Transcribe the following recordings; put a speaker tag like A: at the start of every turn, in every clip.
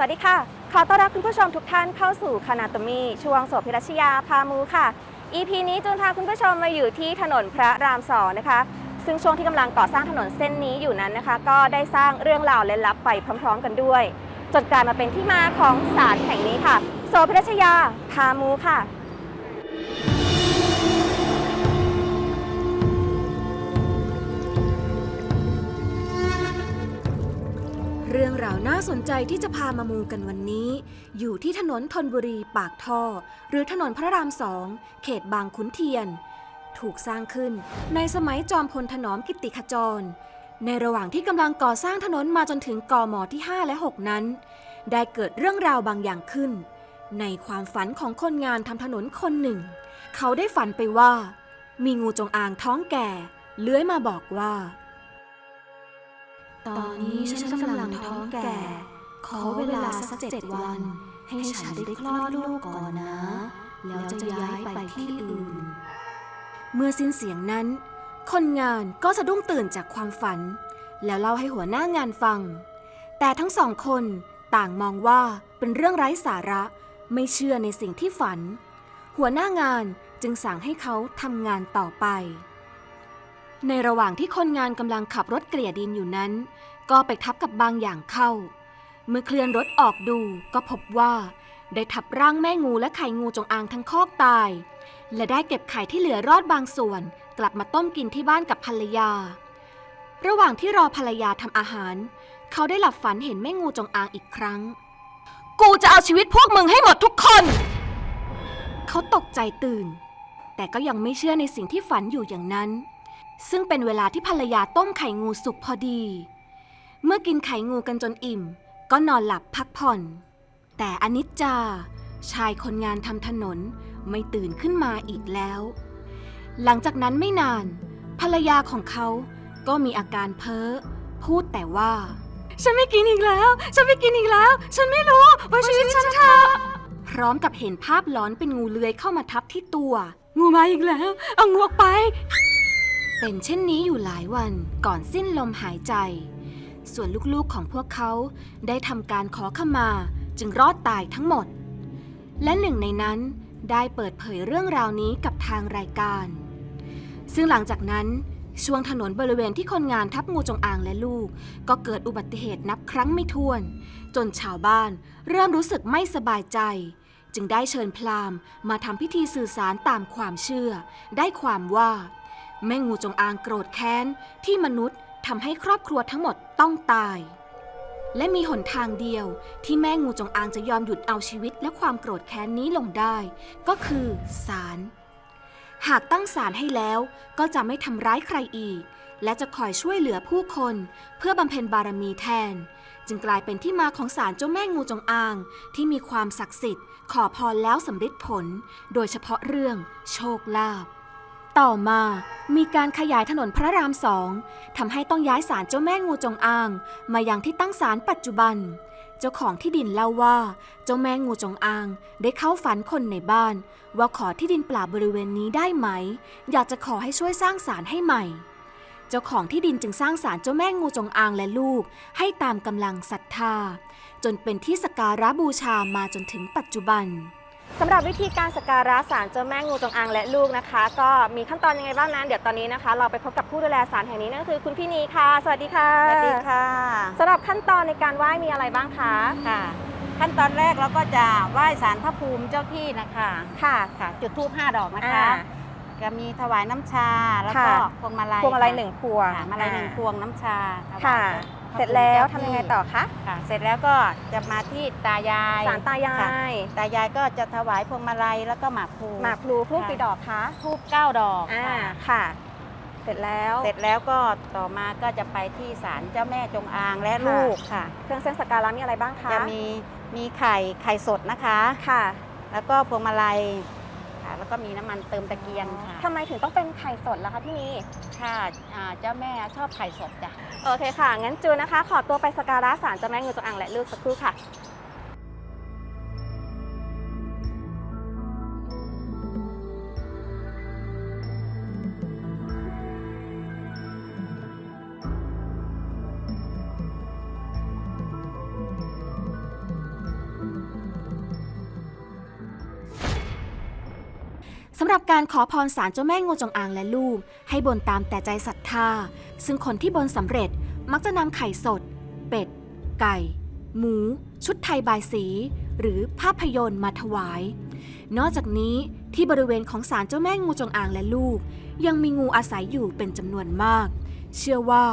A: สวัสดีค่ะ ขอต้อนรับคุณผู้ชมทุกท่านเข้าสู่คณาตมีช่วงโสภิรัชยาพามูค่ะ EP นี้จูนพาคุณผู้ชมมาอยู่ที่ถนนพระรามสองนะคะ ซึ่งช่วงที่กำลังก่อสร้างถนนเส้นนี้อยู่นั้นนะคะ ก็ได้สร้างเรื่องราวเล่นลับไปพร้อม ๆ กันด้วย จนกลายมาเป็นที่มาของศาลแห่งนี้ค่ะ โสภิรัชยาพามูค่ะ
B: รื่องราวน่าสนใจที่จะพามามูกันวันนี้ อยู่ที่ถนนธนบุรีปากท่อ หรือถนนพระรามสองเขตบางขุนเทียน ถูกสร้างขึ้นในสมัยจอมพลถนอมกิตติขจร ในระหว่างที่กำลังก่อสร้างถนนมาจนถึงกมที่ 5 และ 6 นั้น ได้เกิดเรื่องราวบางอย่างขึ้น ในความฝันของคนงานทำถนนคนหนึ่ง เขาได้ฝันไปว่า มีงูจงอางท้องแก่ เลื้อยมาบอกว่า ตอนนี้ฉันกำลังท้องแก่ ขอเวลาสักเจ็ดวัน ให้ฉันได้คลอดลูกก่อนนะ แล้วจะย้ายไปที่อื่น เมื่อสิ้นเสียงนั้น คนงานก็สะดุ้งตื่นจากความฝัน แล้วเล่าให้หัวหน้างานฟัง แต่ทั้งสองคนต่างมองว่าเป็นเรื่องไร้สาระไม่เชื่อในสิ่งที่ฝัน หัวหน้างานจึงสั่งให้เขาทำงานต่อไป ในระหว่างที่คนงานกำลังขับรถเกลี่ยดินอยู่นั้น ก็ไปทับกับบางอย่างเข้า เมื่อเคลื่อนรถออกดูก็พบว่า ได้ทับร่างแม่งูและไข่งูจงอางทั้งคอกตาย และได้เก็บไข่ที่เหลือรอดบางส่วน กลับมาต้มกินที่บ้านกับภรรยา ระหว่างที่รอภรรยาทำอาหาร เขาได้หลับฝันเห็นแม่งูจงอางอีกครั้ง กูจะเอาชีวิตพวกมึงให้หมดทุกคน เขาตกใจตื่น แต่ก็ยังไม่เชื่อในสิ่งที่ฝันอยู่อย่างนั้น ซึ่งเป็นเวลาที่ภรรยาต้มไข่งูสุกพอดี เมื่อกินไข่งูกันจนอิ่ม ก็นอนหลับพักผ่อน แต่อนิจจา ชายคนงานทำถนนไม่ตื่นขึ้นมาอีกแล้ว หลังจากนั้นไม่นาน ภรรยาของเขาก็มีอาการเพ้อ พูดแต่ว่า ฉันไม่กินอีกแล้ว ฉันไม่กินอีกแล้ว ฉันไม่รู้ว่าชีวิตฉันเธอพร้อมกับเห็นภาพหลอนเป็นงูเลื้อยเข้ามาทับที่ตัว งูมาอีกแล้ว เอางูออกไป เป็นเช่นนี้อยู่หลายวันก่อนสิ้นลมหายใจ ส่วนลูกๆของพวกเขาได้ทำการขอขมาจึงรอดตายทั้งหมด และหนึ่งในนั้นได้เปิดเผยเรื่องราวนี้กับทางรายการ ซึ่งหลังจากนั้นช่วงถนนบริเวณที่คนงานทับงูจงอางและลูก ก็เกิดอุบัติเหตุนับครั้งไม่ถ้วน จนชาวบ้านเริ่มรู้สึกไม่สบายใจ จึงได้เชิญพราหมณ์มาทำพิธีสื่อสารตามความเชื่อ ได้ความว่า แม่งูจงอางโกรธแค้นที่มนุษย์ทำให้ครอบครัวทั้งหมดต้องตาย และมีหนทางเดียวที่แม่งูจงอางจะยอมหยุดเอาชีวิตและความโกรธแค้นนี้ลงได้ ก็คือศาลหากตั้งศาลให้แล้วก็จะไม่ทำร้ายใครอีก และจะคอยช่วยเหลือผู้คน เพื่อบำเพ็ญบารมีแทน จึงกลายเป็นที่มาของศาลเจ้าแม่งูจงอาง ที่มีความศักดิ์สิทธิ์ ขอพรแล้วสำเร็จผล โดยเฉพาะเรื่องโชคลาภ ต่อมามีการขยายถนนพระรามสองทำให้ต้องย้ายศาลเจ้าแม่งูจงอาง มายังที่ตั้งศาลปัจจุบัน เจ้าของที่ดินเล่าว่า เจ้าแม่งูจงอาง ได้เข้าฝันคนในบ้าน ว่าขอที่ดินเปล่าบริเวณนี้ได้ไหม อยากจะขอให้ช่วยสร้างศาลให้ใหม่ เจ้าของที่ดินจึงสร้างศาลเจ้าแม่งูจงอางและลูก ให้ตามกำลังศรัทธา จนเป็นที่สักการะบูชามาจนถึงปัจจุบัน
A: สำหรับวิธีการสักการะศาลเจ้าแม่งูจงอางและลูกนะคะ ก็มีขั้นตอนยังไงบ้างนั้น เดี๋ยวตอนนี้นะคะ เราไปพบกับผู้ดูแลศาลแห่งนี้นั่นก็คือคุณพี่นีค่ะ สวัสดีค่ะ
C: สวัสดีค่ะ
A: สำหรับขั้นตอนในการไหว้มีอะไรบ้างคะ
C: ค่ะ ขั้นตอนแรกเราก็จะไหว้สารพระภูมิเจ้าที่นะคะ
A: ค่ะ
C: ค่ะ จุดธูปห้าดอกนะคะ
A: อ่า
C: จะมีถวายน้ำชาแล้วก็
A: ค่ะ
C: พวงมาลัย
A: พวงมาลัย
C: ค่ะ
A: หนึ่งพวง
C: ค่ะมาลัยหนึ่งพวงน้ำชาถวาย
A: ค่ะ
C: พะ
A: เสร็จแล้ว
C: ภู
A: ทำ
C: มิ
A: ยังไง
C: เจ้าที่
A: ต่อคะ
C: ค่ะ เสร็จแล้วก็จะมาที่ตายาย
A: ศาลตายา
C: ค่ะ
A: ย
C: ตายายก็จะถวายพวงมาลัยแล้วก็หมากพลู
A: หมากพลูพลูก
C: ค่ะ
A: กี่ดอกคะ
C: ทูบเก้าดอก
A: อ่า
C: ค่ะ
A: ค่ะ เสร็จแล้ว
C: เสร็จแล้วก็ต่อมาก็จะไปที่ศาลเจ้าแม่จงอางและลูกค่ะ
A: เครื่องเส้นสักการะมีอะไรบ้างคะ
C: จะมีมีไข่ไข่สดนะคะ
A: ค่ะ
C: แล้วก็พวงมาลัย ค่ะ แล้วก็มีน้ำมันเติมตะเกียงค่ะ
A: ทำไมถึงต้องเป็นไข่สดล่ะคะพี่นี
C: ค่ะอ่าเจ้าแม่ชอบไข่สดจ้ะ
A: โอเคค่ะ งั้นจูนนะคะ ขอตัวไปสักการะศาลเจ้าแม่งูจงอางและลูกสักครู่ค่ะ
B: สำหรับการขอพรศาลเจ้าแม่งูจงอางและลูก ให้บนตามแต่ใจศรัทธา ซึ่งคนที่บนสำเร็จมักจะนำไข่สด เป็ด ไก่ หมู ชุดไทยบายสี หรือภาพยนตร์มาถวาย นอกจากนี้ที่บริเวณของศาลเจ้าแม่งูจงอางและลูก ยังมีงูอาศัยอยู่เป็นจำนวนมาก เชื่อว่า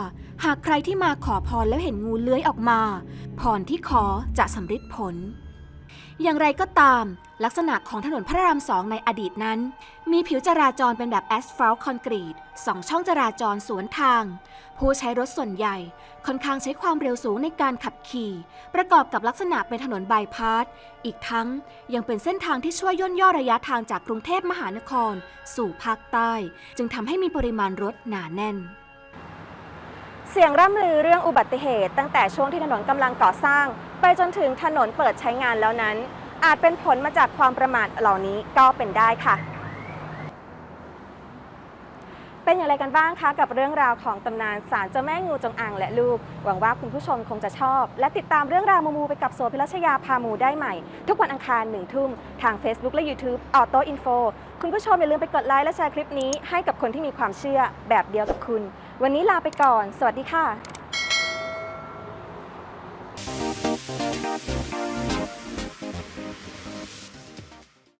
B: หากใครที่มาขอพรแล้วเห็นงูเลื้อยออกมา พรที่ขอจะสำเร็จผล อย่างไรก็ตาม ลักษณะของถนนพระรามสองในอดีตนั้น มีผิวจราจรเป็นแบบแอสฟัลต์คอนกรีตสองช่องจราจรสวนทาง ผู้ใช้รถส่วนใหญ่ ค่อนข้างใช้ความเร็วสูงในการขับขี่ ประกอบกับลักษณะเป็นถนนบายพาสอีกทั้งยังเป็นเส้นทางที่ช่วยย่นย่อระยะทางจากกรุงเทพมหานคร สู่ภาคใต้ จึงทำให้มีปริมาณรถหนาแน่น
A: เสียงร่ำลือเรื่องอุบัติเหตุ ตั้งแต่ช่วงที่ถนนกำลังก่อสร้าง ไปจนถึงถนนเปิดใช้งานแล้วนั้น อาจเป็นผลมาจากความประมาทเหล่านี้ก็เป็นได้ค่ะ เป็นอย่างไรกันบ้างคะกับเรื่องราวของตำนานศาลเจ้าแม่งูจงอางและลูก หวังว่าคุณผู้ชมคงจะชอบ และติดตามเรื่องราวมูๆไปกับโซพิรัชยาพามูได้ใหม่ ทุกวันอังคารหนึ่งทุ่มทาง Facebook และ YouTube Auto Info คุณผู้ชมอย่าลืมไปกดไลค์และแชร์คลิปนี้ให้กับคนที่มีความเชื่อแบบเดียวกับคุณ วันนี้ลาไปก่อน สวัสดีค่ะ Thank you.